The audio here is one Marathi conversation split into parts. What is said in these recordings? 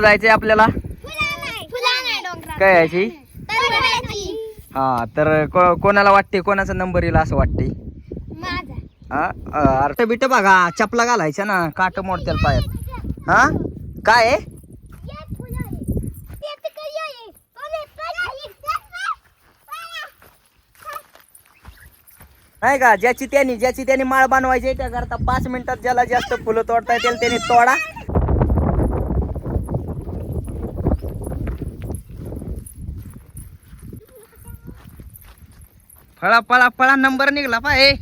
कुठं जायचंय आपल्याला? काय यायची हा तर को- कोणाला वाटते? कोणाचा नंबर येईल असं वाटते? हा? अर्थ बिट बघा चपला घालायच्या ना काट मोडत्याल पायात. हा? काय आहे? नाही का? ज्याची त्यानी ज्याची त्यानी माळ बनवायची त्याकरता पाच मिनिटात ज्याला जास्त फुलं तोडता येतील त्याने तोडा. फळा फळा फळा नंबर निघला पाय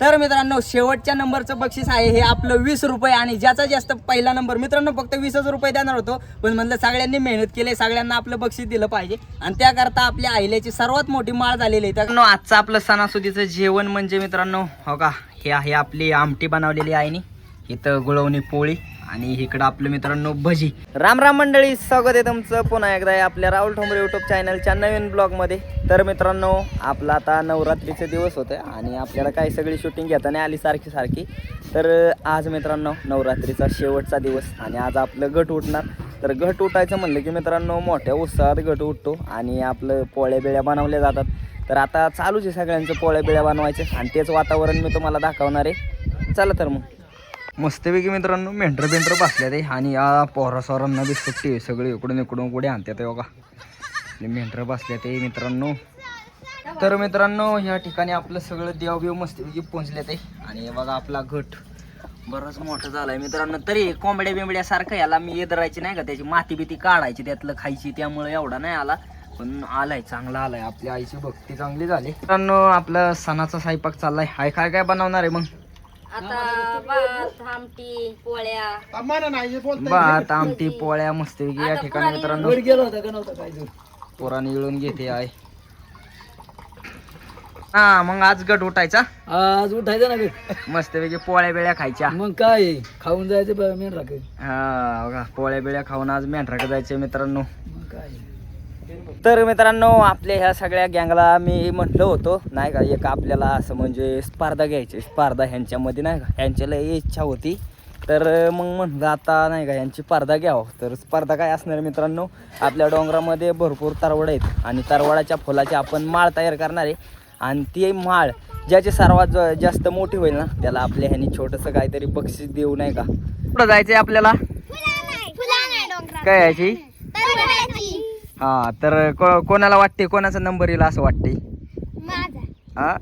तर मित्रांनो शेवटच्या नंबरचं बक्षीस आहे हे आपलं वीस रुपये आणि ज्याचा जास्त पहिला नंबर मित्रांनो फक्त वीसच रुपये देणार होतो पण म्हणलं सगळ्यांनी मेहनत केली सगळ्यांना आपलं बक्षीस दिलं पाहिजे. आणि त्याकरता आपल्या आईल्याची सर्वात मोठी माळ झालेली आहे. तर आजचं आपलं सणासुदीचं जेवण म्हणजे मित्रांनो हो का हे आहे आपली आमटी बनवलेली आईनी. इथं गुळवणी पोळी आणि इकडं आपलं मित्रांनो भजी. राम राम मंडळी स्वागत आहे तुमचं. पुन्हा एकदा आपल्या राहुल ठोंबरे युट्यूब चॅनलच्या नवीन ब्लॉगमध्ये तर मित्रांनो आपला आता नवरात्रीचे दिवस होते आणि आपल्याला काही सगळी शूटिंग घेता नाही आली सारखी सारखी. तर आज मित्रांनो नवरात्रीचा शेवटचा दिवस आणि आज आपलं गट उठणार. तर गट उठायचं म्हणलं की मित्रांनो मोठ्या उत्साहात गट उठतो आणि आपलं पोळ्या बिळ्या बनवल्या जातात. तर आता चालूच आहे सगळ्यांचं पोळ्या बिळ्या बनवायचं आणि तेच वातावरण मी तुम्हाला दाखवणार आहे. चला तर मग. मस्तपैकी मित्रांनो मेंढर बेंढर बसल्या ते आणि या पोहरासोरांना बी सुट्टी सगळे इकडून इकडून कुठे आणतात ते बघा. मेंढर बसल्या ते मित्रांनो. तर मित्रांनो ह्या ठिकाणी आपलं सगळं देवबिव मस्तपैकी पोहोचले ते आणि बघा आपला घट बरंच मोठं झालंय मित्रांनो. तरी कोंबड्या बिंबड्यासारखं याला मी येत राहायची नाही का त्याची माती बिती काढायची त्यातलं खायची त्यामुळे एवढा नाही आला. पण आलाय चांगला आलाय. आपल्या आईची भक्ती चांगली झाली. मित्रांनो आपलं सणाचा स्वयंपाक चाललाय. हाय काय काय बनवणार आहे मग? आता भात आमटी पोळ्या. भात आमटी पोळ्या मस्तपैकी या ठिकाणी मित्रांनो. गेलो होता का नव्हता काय जर पोराने येळून घेते आहे हा मग आज गट उठायचा? आज उठायचं ना गं. मस्तपैकी पोळ्या बिळ्या खायच्या. मग काय? आहे? खाऊन जायचं मेन हा बघा पोळ्या बिळ्या खाऊन आज मेंढराकडे जायचे मित्रांनो. मग काय? आहे? तर मित्रांनो आपल्या ह्या सगळ्या गँगला मी म्हटलं होतो नाही का एक आपल्याला असं म्हणजे स्पर्धा घ्यायची स्पर्धा ह्यांच्यामध्ये नाही का ह्यांच्या लय इच्छा होती. तर मग म्हणलं आता नाही का यांची स्पर्धा घ्यावं. तर स्पर्धा काय असणार आहे मित्रांनो? आपल्या डोंगरामध्ये भरपूर तरवड आहेत आणि तरवडाच्या फुलाची आपण माळ तयार करणार आहे. आणि ती माळ ज्याची सर्वात जास्त मोठी होईल ना त्याला आपल्या ह्यानी छोटंसं काहीतरी बक्षीस देऊ नाही का? कुठं जायचंय आपल्याला? फुला नाही डोंगरात. काय यायची हा तर को कोणाला वाटते कोणाचा नंबर येईल असं वाटते? माझा. हा?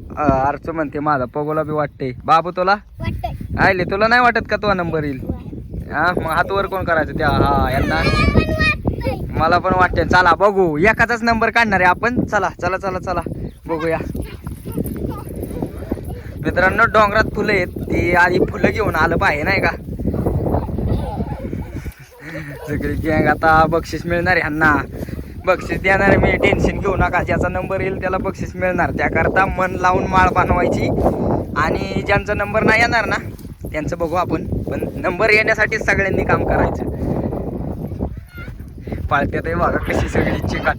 अर्च म्हणते माझा. पगोला बी वाटते. बाबू तुला? वाटतंय. आयले तुला नाही वाटत का तुझा नंबर येईल? हा मग हात वर कोण करायचं त्या? हा यांना. मला पण वाटते चला बघू. एकाचाच नंबर काढणार आहे आपण. चला चला चला चला. बघूया. मित्रांनो डोंगरात फुलं आहेत. ती आधी फुलं घेऊन आलं पाहिजे नाही का? सगळी गँग आता बक्षीस मिळणार आहे ह्यांना. बक्षीस देणार मी टेन्शन घेऊ नका. ज्याचा नंबर येईल त्याला बक्षीस मिळणार. त्याकरता मन लावून माळ बनवायची. आणि ज्यांचा नंबर नाही येणार ना त्यांचं बघू आपण. पण नंबर येण्यासाठी सगळ्यांनी काम करायचं. पाळत्यात आहे बघा कशी सगळी चिकाट.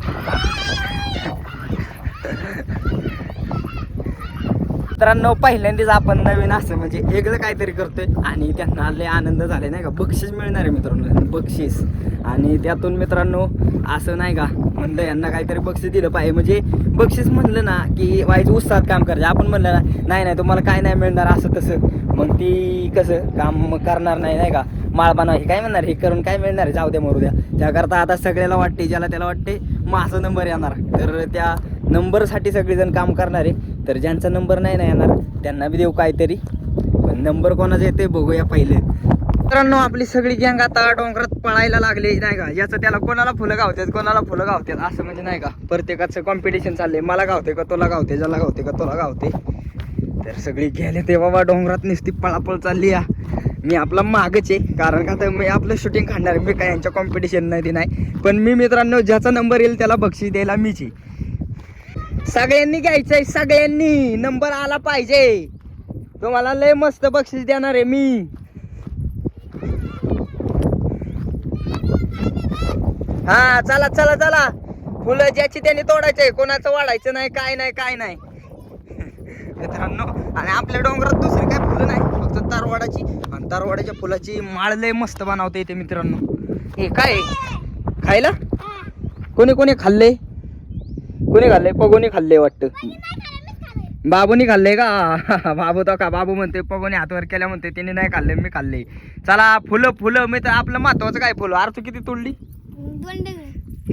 मित्रांनो पहिल्यांदाच आपण नवीन असं म्हणजे वेगळं काहीतरी करतोय आणि त्यांना लय आनंद झाले नाही का? बक्षीस मिळणार आहे मित्रांनो बक्षीस. आणि त्यातून मित्रांनो असं नाही का म्हणलं यांना काहीतरी बक्षीस दिलं पाहिजे. म्हणजे बक्षीस म्हणलं ना की वाईज उत्साहात काम करायचं आपण म्हणलं ना नाही नाही तुम्हाला काय नाही मिळणार असं तसं. मग ती कसं काम करणार नाही नाही का? माळबाना हे काय म्हणणार? हे करून काय मिळणार आहे? जाऊ द्या मरू द्या. त्याकरता आता सगळ्याला वाटते ज्याला त्याला वाटते माझा नंबर येणार. तर त्या नंबरसाठी सगळेजण काम करणार आहे. तर ज्यांचा नंबर नाही ना येणार त्यांना बी देऊ काहीतरी. पण नंबर कोणाचा येते बघूया पहिले. मित्रांनो आपली सगळी गँग आता डोंगरात पळायला लागली नाही का? याचं त्याला कोणाला फुलं गावतात कोणाला फुलं गावतात असं म्हणजे नाही का? प्रत्येकाचं कॉम्पिटिशन चाललंय. मला गावते का तुला गावते ज्याला गावते का तुला गावते. तर सगळी गेले ते बाबा डोंगरात नुसती पळापळ चालली या. मी आपला मागच आहे कारण का तर मी आपलं शूटिंग खाणार मी काय यांच्या कॉम्पिटिशन नाही नाही. पण मी मित्रांनो ज्याचा नंबर येईल त्याला बक्षीस द्यायला मीच आहे. सगळ्यांनी घ्यायचंय सगळ्यांनी. नंबर आला पाहिजे. तुम्हाला लय मस्त बक्षीस देणार आहे मी. हा चला चला चला. फुलं ज्याची त्यांनी तोडायचंय. कोणाचं वाढायचं नाही काय नाही काय नाही. मित्रांनो आणि आपल्या डोंगरात दुसरी काय फुलं नाही फक्त तारवाडाची. आणि तारवाडाच्या फुलाची माळ लय मस्त बनवता येते मित्रांनो. हे काय? खायला? कोणी कोणी खाल्ले कोणी खाल्ले पगोनी खाल्ले वाटतं. बाबूनी खाल्ले का? बाबू तो का बाबू म्हणते पगोनी हातवर केल्या म्हणते त्याने नाही खाल्ले मी खाल्ले चला फुलं फुलं मी तर आपलं महत्वाचं काय फुलं? अरे तू किती तोडली?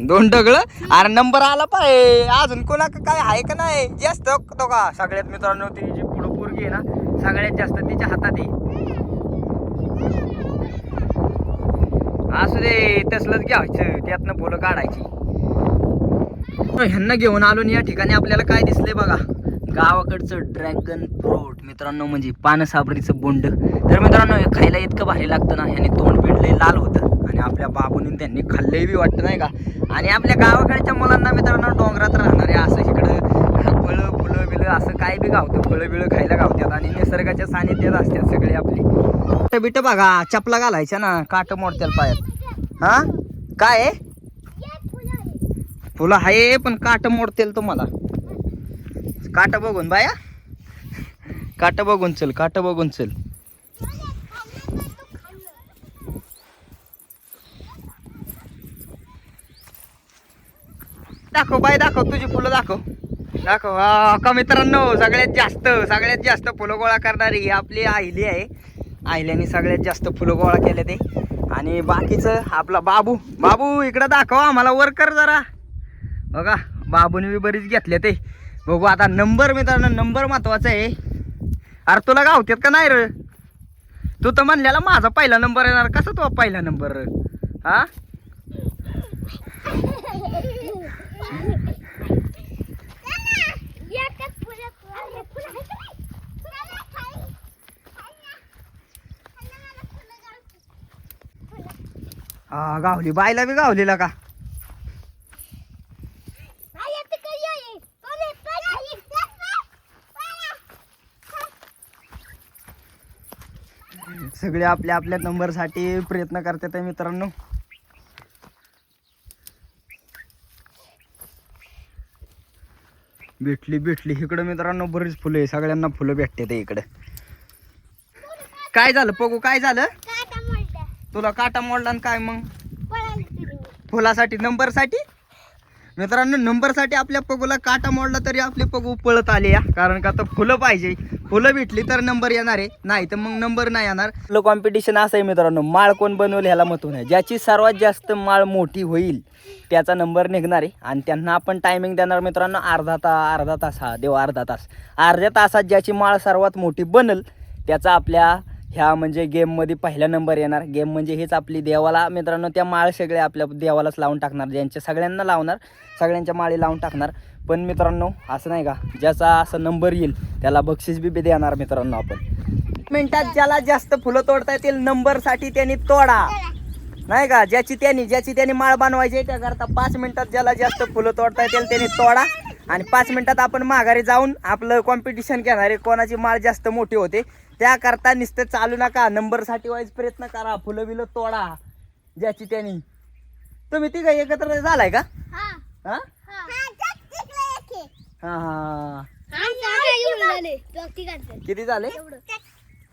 दोन डगळं. अरे नंबर आला पाय. अजून कोणा काय आहे का नाही? जास्त तो का सगळ्यात मित्रांनो ती जी पुढं पोरगी आहे ना सगळ्यात जास्त तिच्या हातात आहे. असू दे तसलंच घ्यायचं त्यातनं फुलं काढायची. हो, ह्यांना घेऊन आलो या ठिकाणी आपल्याला काय दिसलंय बघा. गावाकडचं ड्रॅगन फ्रूट मित्रांनो म्हणजे पानसाबरीचं बोंड. तर मित्रांनो हे खायला इतकं भारी लागतं ना ह्याने तोंड पिडले लाल होतं. आणि आपल्या बाबूनी त्यांनी खाल्लंही बी वाटतं नाही का? आणि आपल्या गावाकडच्या मुलांना मित्रांनो डोंगरात राहणारे असं इकडं फळं फुलं बिलं असं काय बी गावतं फळं बिळं खायला गावतात. आणि निसर्गाच्या सानिध्यात असतात सगळे आपली. बिट बघा चपला घालायच्या ना काट मोडत्याल पायात. हा? काय आहे? फुलं आहे पण काट मोडतील तुम्हाला. काट बघून बाया. काट बघून चल काट बघून चल. दाखव बाय दाखव तुझी फुलं दाखव. दाखव. हा का मित्रांनो सगळ्यात जास्त सगळ्यात जास्त फुलं गोळा करणारी ही आपली आहिली आहे. आहिल्याने सगळ्यात जास्त फुलं गोळा केले ते. आणि बाकीचं आपला बाबू. बाबू इकडं दाखव आम्हाला वर कर जरा. बघा बाबूने बी बरीच घेतले ते. बघू आता नंबर मित्रांनो नंबर महत्त्वाचा आहे. अरे तुला गावतात का नाही र? तू तर म्हणलेला माझा पहिला नंबर येणार. कसा तो पहिला नंबर? हा? हा गावली. बायला बी गावलीला का? सगळे आपल्या आपल्या नंबरसाठी प्रयत्न करतात आहे मित्रांनो. भेटली भेटली. इकडं मित्रांनो बरीच फुलं आहे. सगळ्यांना फुलं भेटते ते इकडं. काय झालं पगू? काय झालं? तुला काटा मोडला काय मग? फुलासाठी नंबरसाठी? मित्रांनो नंबरसाठी आपल्या पगूला काटा मोडला तरी आपले पगू पळत आले या. कारण का तर फुलं पाहिजे. फुलं भेटली तर नंबर येणार आहे. नाही तर मग नंबर नाही येणार. फुलं कॉम्पिटिशन असं आहे मित्रांनो. माळ कोण बनवेल ह्याला महत्त्व नाही ज्याची सर्वात जास्त माळ मोठी होईल त्याचा नंबर निघणार आहे. आणि त्यांना आपण टायमिंग देणार मित्रांनो अर्धा ता अर्धा तास हा देव अर्धा तास. अर्ध्या तासात ज्याची माळ सर्वात मोठी बनल त्याचा आपल्या ह्या म्हणजे गेममध्ये पहिला नंबर येणार. गेम म्हणजे हेच आपली देवाला मित्रांनो त्या माळ सगळे आपल्या देवालाच लावून टाकणार. ज्यांच्या सगळ्यांना लावणार सगळ्यांच्या माळी लावून टाकणार. पण मित्रांनो असं नाही का? ज्याचा असं नंबर येईल त्याला बक्षीस बी देणार मित्रांनो आपण. मिनटात ज्याला जास्त फुलं तोडता येतील नंबरसाठी त्यांनी तोडा. नाही का? ज्याची त्यांनी ज्याची त्यांनी माळ बनवायची त्याकरता पाच मिनिटात ज्याला जास्त फुलं तोडता येतील त्यांनी तोडा. आणि पाच मिनिटात आपण माघारी जाऊन आपलं कॉम्पिटिशन घेणार आहे कोणाची माळ जास्त मोठी होते त्याकरता नुसतं चालू नका. नंबरसाठी वाईज प्रयत्न करा. फुलं बिलं तोडा. ज्याची त्यांनी. तुम्ही तिघ एकत्र झालाय का? हा. हा? हा. किती झाले?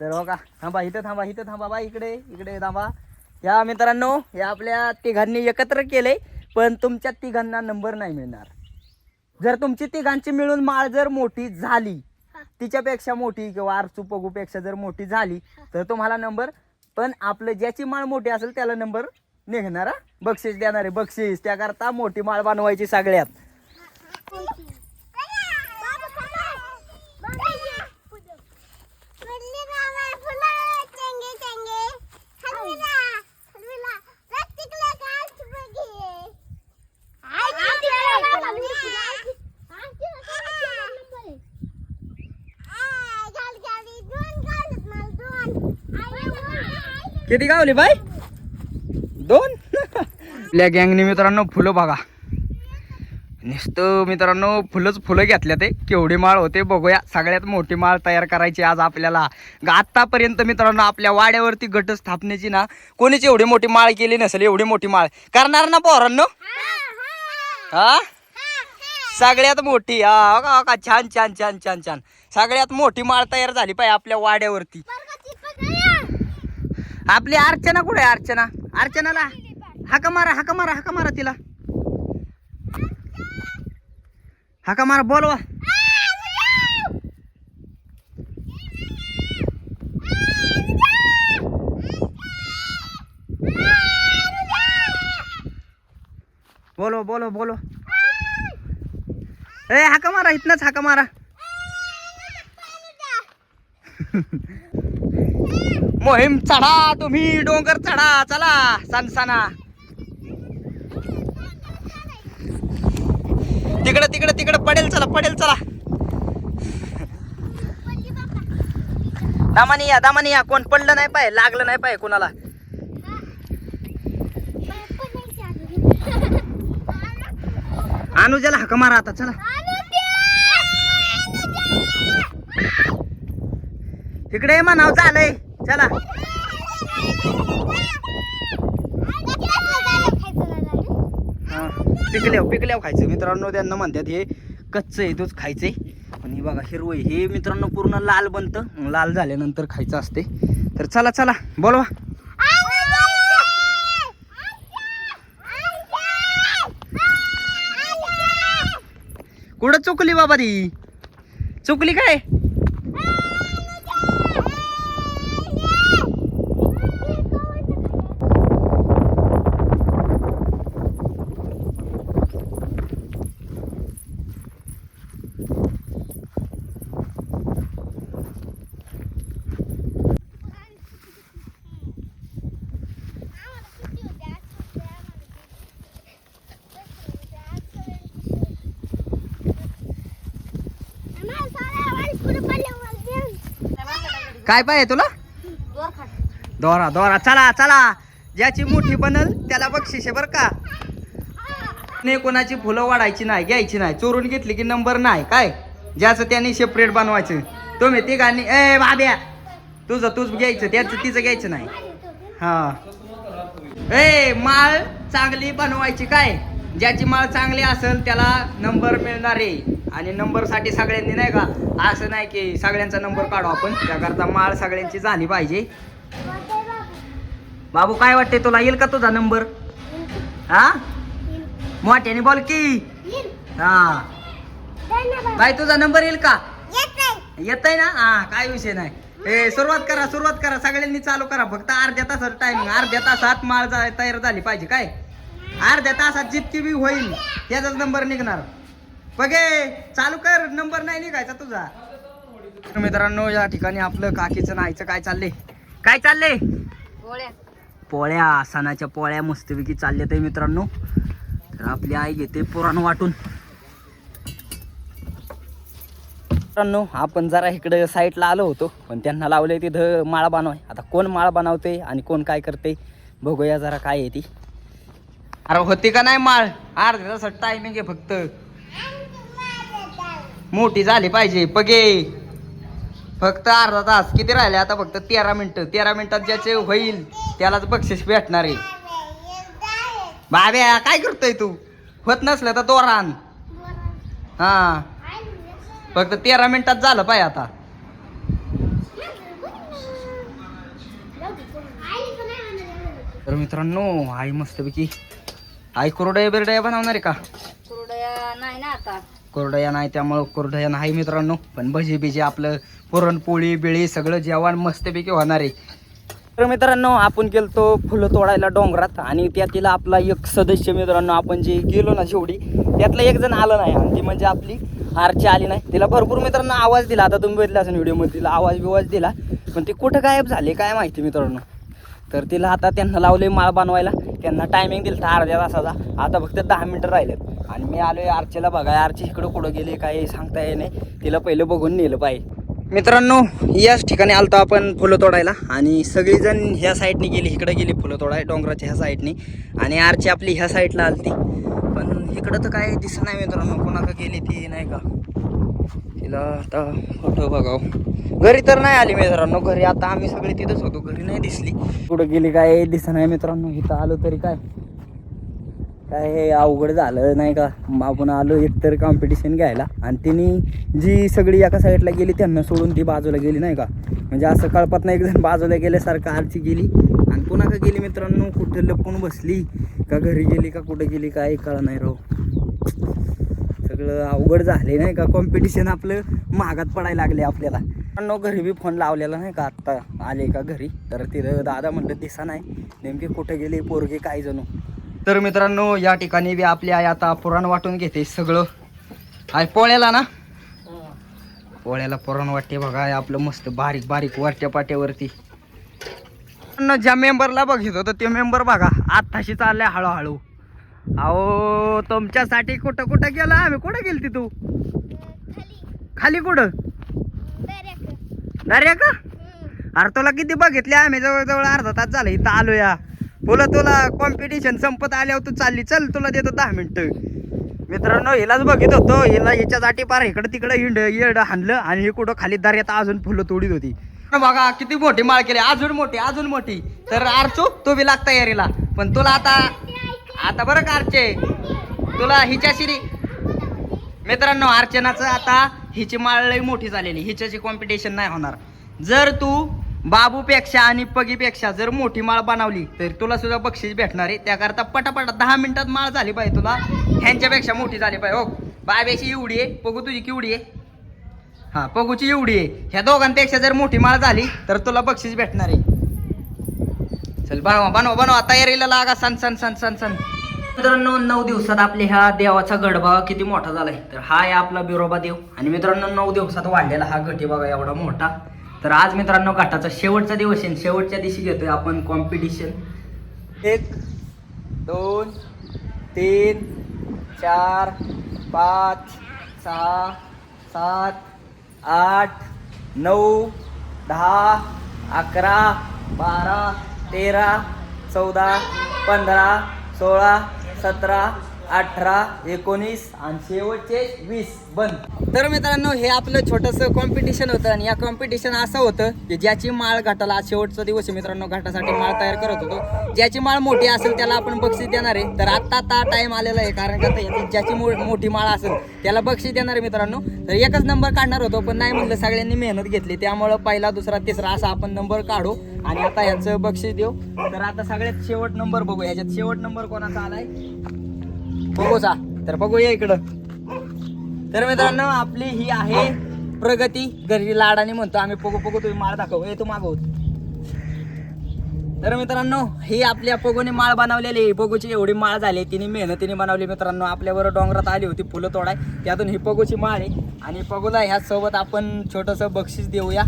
तर हो का? थांबा इथं थांबा इथं थांबा बा इकडे इकडे थांबा. या मित्रांनो या आपल्या तिघांनी एकत्र केले पण तुमच्या तिघांना नंबर नाही मिळणार. जर तुमची तिघांची मिळून माळ जर मोठी झाली तिच्यापेक्षा मोठी किंवा आरचू पगूपेक्षा जर मोठी झाली तर तुम्हाला नंबर पण आपलं ज्याची माळ मोठी असेल त्याला नंबर निघणार. बक्षीस देणार बक्षीस. त्याकरता मोठी माळ बनवायची सगळ्यात. किती गावली बाय दोन? आपल्या गँगने मित्रांनो फुलं बघा. नुसतं मित्रांनो फुलंच फुलं घेतल्या ते केवढी माळ होते बघूया. सगळ्यात मोठी माळ तयार करायची आज आपल्याला. ग- आत्तापर्यंत मित्रांनो आपल्या वाड्यावरती घट स्थापनेची ना कोणीच एवढी मोठी माळ केली नसेल एवढी मोठी माळ. करणार ना पोरांनो? हा? सगळ्यात मोठी हा का छान छान छान छान छान. सगळ्यात मोठी माळ तयार झाली पाहिजे आपल्या वाड्यावरती. आपली अर्चना कुठे आहे अर्चना? अर्चनाला? हाका मारा हाका मारा हाका मारा तिला. हाका मारा बोलवा बोलो बोलो बोलो. ए हाका मारा इथनच हाका मारा. मोहीम चढा तुम्ही डोंगर चढा चला सनसना. तिकडं तिकडं तिकडं पडेल चला पडेल चला. दामानी या दामानी या कोण पडलं नाही पाहिजे लागलं नाही पाहिजे कोणाला. अनुजाला हक मारा आता चला. तिकडे म्हणाव चालय. चला. हा, पिकल्याव पिकल्याव खायचं. मित्रांनो त्यांना म्हणतात हे कच्चं आहे तोच खायचंय. आणि बघा हिरवं हे मित्रांनो पूर्ण लाल बनतं. लाल झाल्यानंतर खायचं असते. तर चला चला. बोलवा. कुठं चुकली बाबा ती? चुकली काय? काय पाहिजे तुला? दोरा दोरा. चला चला. ज्याची मोठी बनल त्याला बक्षिसे बर का. नाही कोणाची फुलं वाढायची नाही घ्यायची नाही चोरून घेतली की नंबर नाही काय? ज्याचं त्याने सेपरेट बनवायचं. तुम्ही ती गाणी ए बाब्या. तुझं तूच घ्यायचं त्याचं तिचं घ्यायचं नाही. हा. ए माळ चांगली बनवायची काय? ज्याची माळ चांगली असेल त्याला नंबर मिळणार. आहे आणि नंबरसाठी सगळ्यांनी नाही का असं नाही की सगळ्यांचा नंबर काढू आपण. त्याकरता माळ सगळ्यांची झाली पाहिजे. बाबू काय वाटते तुला? येईल का तुझा नंबर? हा? मोठ्याने बोल की. हा. बाई तुझा नंबर येईल का? येत आहे ना? हा काय विषय नाही. ए सुरुवात करा सुरुवात करा. सगळ्यांनी चालू करा. फक्त अर्ध्या तासात टायमिंग अर्ध्या तासात माळ तयार झाली पाहिजे काय? अर्ध्या तासात जितकी बी होईल त्याचाच नंबर निघणार. बघे चालू कर नंबर नाही निघायचा तुझा. तर मित्रांनो या ठिकाणी आपलं काकीचं नाहीचं काय चाललंय? काय चाललंय? गोळ्या पोळ्या सणाच्या पोळ्या मस्तपैकी चालल्या ते मित्रांनो. तर आपली आई घेते पुराण वाटून. मित्रांनो आपण जरा इकडे साईडला आलो होतो पण त्यांना लावले तिथं माळा बनवाय. आता कोण माळा बनवते आणि कोण काय करते बघूया जरा काय आहे ती. अरे होती का नाही माळ? अर्ध्या तासात टायमिंग आहे फक्त. मोठी झाली पाहिजे. पगे फक्त अर्धा तास. किती राहिले आता फक्त? तेरा मिनिटं. तेरा मिनिटात ज्याचे होईल त्यालाच बक्षीस भेटणार आहे. बाब्या काय करतोय तू? होत नसलं तर दोरान. हा. फक्त तेरा मिनिटात झालं पाहिजे आता. तर मित्रांनो आई मस्तपैकी आई कुरडया बिरडया बनवणार आहे का? कुरडया नाही ना आता. कोरडया नाही त्यामुळं कोरडया नाही मित्रांनो. पण भजी बिजी आपलं पुरणपोळी बिळी सगळं जेवण मस्तपैकी होणार आहे. तर मित्रांनो आपण गेलतो फुलं तोडायला डोंगरात आणि त्यातील आपला एक सदस्य मित्रांनो आपण जे गेलो ना शेवटी त्यातला एक जण आलं नाही. आणि ती म्हणजे आपली आरची आली नाही. तिला भरपूर मित्रांनो आवाज दिला. आता तुम्ही बघितला असेल व्हिडिओमध्ये तिला आवाज बिवाज दिला. पण ती कुठं गायब झाली काय माहिती मित्रांनो? तर तिला आता त्यांना लावले माळ बनवायला. त्यांना टायमिंग दिला अर्ध्या तासाचा. आता फक्त दहा मिनटं राहिलेत. आणि मी आलोय आरचीला बघा आरची इकडं कुठं गेले काय सांगता येत नाही तिला पहिलं बघून नेलं पाहिजे. मित्रांनो याच ठिकाणी आलतो आपण फुलं तोडायला. आणि सगळीजण ह्या साईडने गेली इकडे गेली फुलं तोडाय. डोंगराच्या ह्या साईडने आणि आरची आपली ह्या साईडला आलती. पण इकडं तर काय दिसत नाही मित्रांनो. कोणाका गेली ती नाही का? तिला आता फोटो बघाव. घरी तर नाही आली मित्रांनो. घरी आता आम्ही सगळे तिथंच होतो. घरी नाही दिसली. कुठं गेली काय दिसत नाही मित्रांनो. इथं आलो तरी काय? काय हे अवघड झालं नाही का? आपण आलो एकतर कॉम्पिटिशन घ्यायला. आणि तिने जी सगळी एका साईडला गेली त्यांना सोडून ती बाजूला गेली नाही का? म्हणजे असं कळपात नाही एकजण बाजूला गेल्यासारखं आरची गेली. आणि पुन्हा का गेली मित्रांनो? कुठं लपून बसली? का घरी गेली का कुठं गेली काय कळा नाही राव. सगळं अवघड झाले नाही का? कॉम्पिटिशन आपलं महागात पडायला लागले आपल्याला. मित्रांनो घरी बी फोन लावलेला नाही का? आत्ता आले का घरी? तर तिथं दादा म्हणलं दिसा नाही. नेमके कुठे गेले पोरगे काय जणू? तर मित्रांनो या ठिकाणी बी आपली आई आता पुराण वाटून घेते सगळं. आहे पोळ्याला ना? पोळ्याला पुराण वाटते बघा आपलं मस्त बारीक बारीक वरच्या पाट्यावरती. ज्या मेंबरला बघित होतं ते मेंबर बघा आत्ताशी चाललंय हळूहळू. अहो तुमच्यासाठी कुठं कुठं गेला? आम्ही कुठं गेलती तू? खाली कुठं? दर्या का? अरे तुला किती बघितले आम्ही? जवळजवळ अर्धा तास झालं इथं आलो या बोला तुला कॉम्पिटिशन संपत आल्यावर तू चालली. चल तुला देतो दहा मिनटं. मित्रांनो हिलाच बघित होतो. हिला हिच्यासाठी पार इकडं तिकडं हिंड येड हाणलं आणि हे कुठं खाली दर्यात अजून फुलं तोडीत होती. बघा किती मोठी माळ केली. अजून मोठी अजून मोठी. तर आरचू तू बी लाग तयारीला पण तुला आता आता बरं का तुला हिच्याशी मित्रांनो अर्चनाचं आता हिची माळ लई मोठी झालेली. हिच्याची कॉम्पिटिशन नाही होणार. जर तू बाबूपेक्षा आणि पगीपेक्षा जर मोठी माळ बनवली तर तुला सुद्धा बक्षीस भेटणार आहे. त्याकरता पटापट दहा मिनिटात माळ झाली पाहिजे तुला. ह्यांच्यापेक्षा मोठी झाली पाहिजे हो. बाब्याची एवढी आहे पगू तुझी केवढी आहे? हा पगूची एवढी आहे. ह्या दोघांपेक्षा जर मोठी माळ झाली तर तुला बक्षीस भेटणार आहे. चल बनवा बनवा बनवा. तयारीला लागा सन सन सन सन सण मित्रांनो नऊ दिवसात आपल्या ह्या देवाचा गडबा किती मोठा झालाय. तर हा आहे आपला बिरोबा देव. आणि मित्रांनो नऊ दिवसात वाढलेला हा गट बघा एवढा मोठा. तर आज मित्रांनो घाटाचा शेवटचा दिवस आहे. शेवटच्या दिवशी घेतोय आपण कॉम्पिटिशन एक दोन तीन चार पाच सहा सात आठ नऊ दहा अकरा बारा तेरा चौदा पंधरा सोळा सतरा अठरा एकोणीस आणि शेवटचे वीस. बंद. तर मित्रांनो हे आपलं छोटंसं कॉम्पिटिशन होतं आणि या कॉम्पिटिशन असं होतं की ज्याची माळ घाटाला आज शेवटचा दिवस मित्रांनो घाटासाठी माळ तयार करत होतो. ज्याची माळ मोठी असेल त्याला आपण बक्षीस देणार आहे. तर आत्ता आता टाइम आलेला आहे कारण का ज्याची मोठी माळ असेल त्याला बक्षीस देणार आहे मित्रांनो. तर एकच नंबर काढणार होतो पण नाही म्हणलं सगळ्यांनी मेहनत घेतली. त्यामुळं पहिला दुसरा तिसरा असा आपण नंबर काढू आणि आता ह्याचं बक्षीस देऊ. तर आता सगळ्यात शेवट नंबर बघू ह्याच्यात शेवट नंबर कोणाचा आलाय? बघूचा तर बघूया इकडं. तर मित्रांनो आपली ही आहे प्रगती. घरी लाडाने म्हणतो आम्ही पगू पगू तुम्ही माळ दाखव. हे तू मागवत तर मित्रांनो ही आपल्या पगूने माळ बनवलेली आहे. पगूची एवढी माळ झाली तिने मेहनतीने बनवली. मित्रांनो आपल्याबरोबर डोंगरात आली होती फुलं तोडाय. त्यातून ही पगूची माळ आहे. आणि पगूला ह्या सोबत आपण छोटंसं बक्षीस देऊया.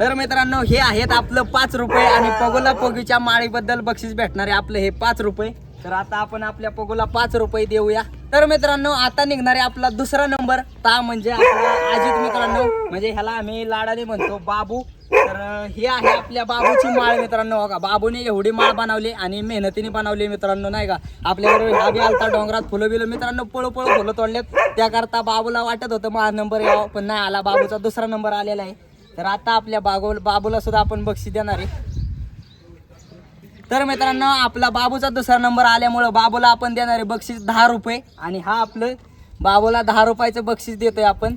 तर मित्रांनो हे आहेत आपलं पाच रुपये आणि पगोला पगीच्या माळीबद्दल बक्षीस भेटणार आहे आपलं हे पाच रुपये. तर आता आपण आपल्या पगोला पाच रुपये देऊया. तर मित्रांनो आता निघणारे आपला दुसरा नंबर. ता म्हणजे आपला अजित मित्रांनो. म्हणजे ह्याला आम्ही लाडाने म्हणतो बाबू. तर हे आहे आपल्या बाबूची माळ मित्रांनो. बघा बाबूने एवढी माळ बनवली आणि मेहनतीने बनवली मित्रांनो नाही का? आपल्याबरोबर हा बी आलता डोंगरात फुलं बिलं. मित्रांनो पळू पळू फुलं तोडलेत त्याकरता बाबूला वाटत होतं माझा नंबर यावं पण नाही आला. बाबूचा दुसरा नंबर आलेला आहे. तर आता आपल्या बागो बाबूला सुद्धा आपण बक्षीस देणार आहे. तर मित्रांनो आपला बाबूचा दुसरा नंबर आल्यामुळं बाबूला आपण देणार आहे बक्षीस दहा रुपये. आणि हा आपलं बाबूला दहा रुपयाचं बक्षीस देतोय आपण.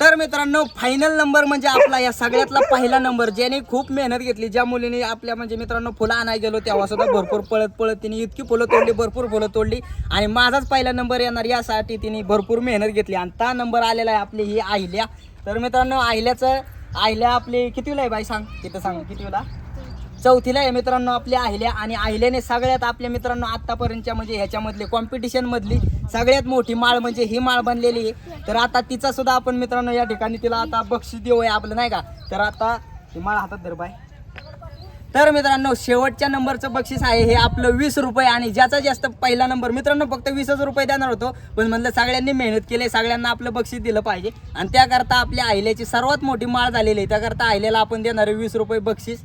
तर मित्रांनो फायनल नंबर म्हणजे आपला या सगळ्यातला पहिला नंबर ज्याने खूप मेहनत घेतली ज्या मुलीने आपल्या म्हणजे मित्रांनो फुलं आणायला गेलो तेव्हा सुद्धा भरपूर पळत पळत तिने इतकी फुलं तोडली भरपूर फुलं तोडली. आणि माझाच पहिला नंबर येणार यासाठी तिने भरपूर मेहनत घेतली. आणि ता नंबर आलेला आहे आपली ही आहिल्या. तर मित्रांनो आहिल्याचं आहिल्या आपली कितीला आहे बाई सांग? तिथं सांग कितीला? चौथीला आहे मित्रांनो आपल्या अहिल्या आणि अहिल्याने सगळ्यात आपल्या मित्रांनो आत्तापर्यंतच्या म्हणजे ह्याच्यामधली कॉम्पिटिशनमधली सगळ्यात मोठी माळ म्हणजे ही माळ बनलेली आहे. तर आता तिचा सुद्धा आपण मित्रांनो या ठिकाणी तिला आता बक्षीस देऊया आपलं नाही का? तर आता ही माळ हातात धर बाय तर मित्रांनो शेवटच्या नंबरचं बक्षीस आहे हे आपलं वीस रुपये आणि ज्याचा जास्त पहिला नंबर मित्रांनो फक्त वीसच रुपये देणार होतो. पण म्हणलं सगळ्यांनी मेहनत केली सगळ्यांना आपलं बक्षीस दिलं पाहिजे. आणि त्याकरता आपल्या आईल्याची सर्वात मोठी माळ झालेली आहे. त्याकरता अहिल्याला आपण देणार आहे वीस रुपये बक्षीस.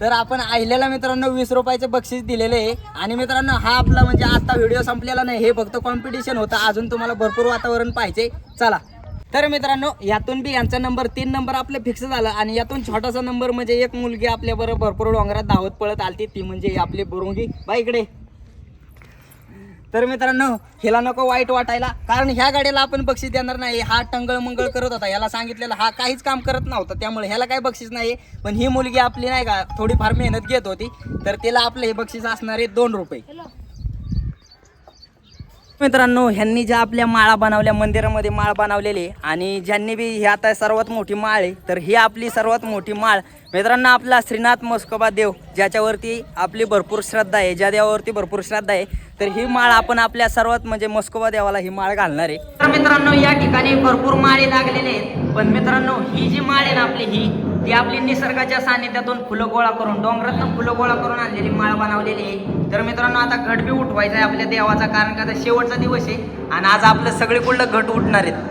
तर आपण अहिल्याला मित्रांनो वीस रुपयाचं बक्षीस दिलेलं आहे. आणि मित्रांनो हा आपला म्हणजे आता व्हिडिओ संपलेला नाही. हे फक्त कॉम्पिटिशन होतं. अजून तुम्हाला भरपूर वातावरण पाहिजे चला. तर मित्रांनो यातून बी यांचा नंबर तीन नंबर आपलं फिक्स झाला आणि यातून छोटासा नंबर म्हणजे एक मुलगी आपल्या बरोबर भरपूर डोंगरात धावत पळत आलती ती म्हणजे आपली बुरुंगी. बाई इकडे. तर मित्रांनो ह्याला नको वाईट वाटायला कारण ह्या गाडीला आपण बक्षीस देणार नाही. हा टंगळ मंगळ करत होता. याला सांगितलेलं हा काहीच काम करत नव्हता. त्यामुळे ह्याला काही बक्षीस नाही. पण ही मुलगी आपली नाही का थोडीफार मेहनत घेत होती. तर तिला आपलं हे बक्षीस असणार आहे दोन रुपये. मित्रांनो ह्यांनी ज्या आपल्या माळा बनवल्या मंदिरामध्ये माळ बनवलेली आहे आणि ज्यांनी बी ही आता सर्वात मोठी माळ आहे तर ही आपली सर्वात मोठी माळ. मित्रांनो आपला श्रीनाथ मस्कोबा देव ज्याच्यावरती आपली भरपूर श्रद्धा आहे ज्या देवावरती भरपूर श्रद्धा आहे तर ही माळ आपण आपल्या सर्वात म्हणजे मस्कोबा देवाला ही माळ घालणार आहे. तर मित्रांनो या ठिकाणी भरपूर माळे लागलेले आहेत. पण मित्रांनो ही जी माळ आहे ना आपली ही ती आपली निसर्गाच्या सानिध्यातून फुलं गोळा करून डोंगरातून फुलं गोळा करून आणलेली माळ बनवलेली आहे. तर मित्रांनो आता घट बी उठवायचा आहे आपल्या देवाचा कारण का आता शेवटचा दिवस आहे आणि आज आपलं सगळीकडलं घट उठणार आहेत.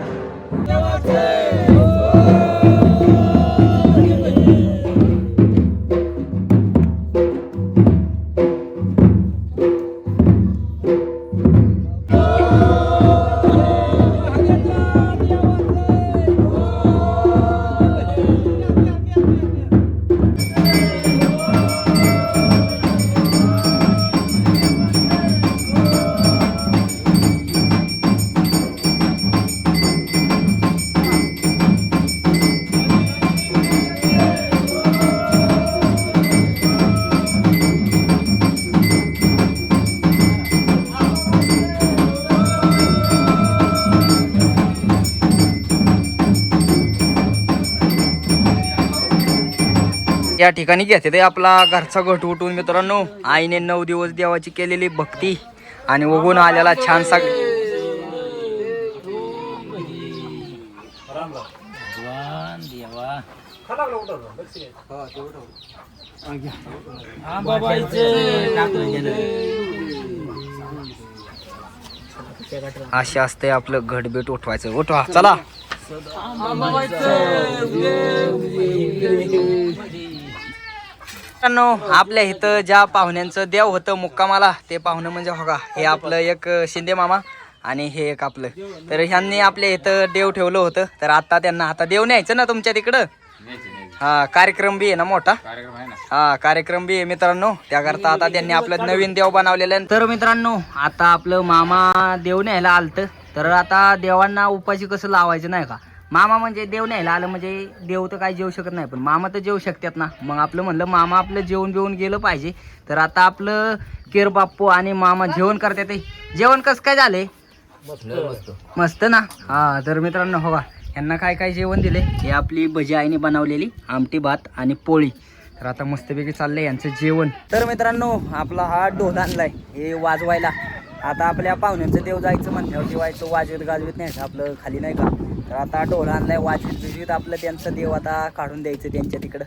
या ठिकाणी घेते ते आपला घरचा घट उठून मित्रांनो. आईने नऊ दिवस देवाची केलेली भक्ती आणि उगून आलेला छानसा असे असते आपलं घटबीट उठवायचं. उठवा चला. मित्रांनो आपल्या इथं ज्या पाहुण्यांचं देव होतं मुक्कामाला ते पाहुणं म्हणजे हो का हे आपलं एक शिंदे मामा आणि हे एक आपलं. तर ह्यांनी आपल्या इथं देव ठेवलं होतं तर आता त्यांना आता देव न्यायचं ना तुमच्या तिकडं? हा कार्यक्रम बी आहे ना मोठा? हा कार्यक्रम बी आहे मित्रांनो त्याकरता आता त्यांनी आपलं नवीन देव बनवलेलं आहे. तर मित्रांनो आता आपलं मामा देव न्यायला आलतं तर आता देवांना उपाशी कसं लावायचं नाही का? मामा म्हणजे देव न्यायला आलं म्हणजे देव तर काय जेवू शकत नाही पण मामा तर जेवू शकतात ना. मग आपलं म्हणलं मामा आपलं जेवण बिवून गेलं पाहिजे. तर आता आपलं केर बाप्पू आणि मामा जेवण करतात जेवण कसं काय झाले मस्त ना. हा तर मित्रांनो हो यांना काय काय जेवण दिले? हे आपली भजी आईने बनवलेली आमटी भात आणि पोळी. तर आता मस्तपैकी चाललंय यांचं जेवण. तर मित्रांनो आपला हा ढोध आणलाय हे वाजवायला. आता आपल्या पाहुण्यांचं देव जायचं म्हणल्यावर जेवायचं वाजवीत गाजवीत नाही आपलं खाली नाही का? तर आता ढोल आणलाय वाजवीत बिजवीत आपलं त्यांचं देव आता काढून द्यायचं त्यांच्या तिकडं.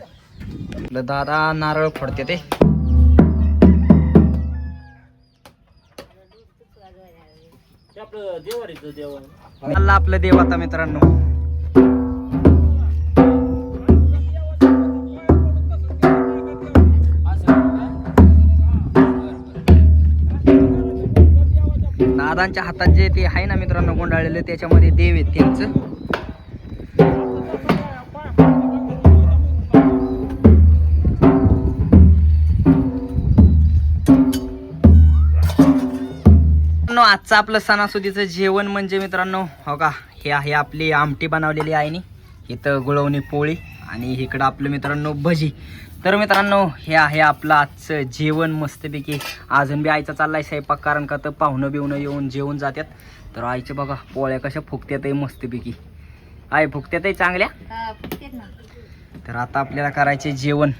आपलं दादा नारळ फोडते ते. आपलं देव आता मित्रांनो. दादांच्या हातात जे ते आहे ना मित्रांनो गुंडाळलेलं त्याच्यामध्ये देव आहेत त्यांचं. आजचं आपलं सणासुदीचं जेवण म्हणजे मित्रांनो हो का हे आहे आपली आमटी बनवलेली आईनी. इथं गुळवणी पोळी आणि इकडं आपलं मित्रांनो भजी. तर मित्रांनो हे आहे आपलं आजचं जेवण मस्तपैकी. अजून बी आईचा चाललाय स्वयंपाक कारण का तर पाहुणं बिवणं येऊन जेवून जातात तर आईचे बघा पोळ्या कशा फुकत्यात मस्तपैकी. आई फुकत्यात चांगल्या? हा, तर आता आपल्याला करायचे जेवण.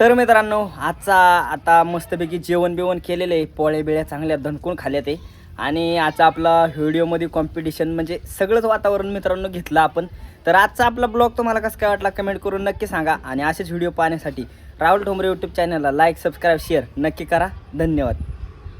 तर मित्रांनो आजचा आता मस्तपैकी जेवण बिवण केलेलं आहे. पोळ्या बिळ्या चांगल्या दणकून खाल्यात आहे. आणि आजचा आपला व्हिडिओमध्ये कॉम्पिटिशन म्हणजे सगळंच वातावरण मित्रांनो घेतलं आपण. तर आजचा आपला ब्लॉग तुम्हाला कसं काय वाटला कमेंट करून नक्की सांगा. आणि असेच व्हिडिओ पाहण्यासाठी राहुल ठोंबरे यूट्यूब चॅनलला लाईक सबस्क्राईब शेअर नक्की करा. धन्यवाद.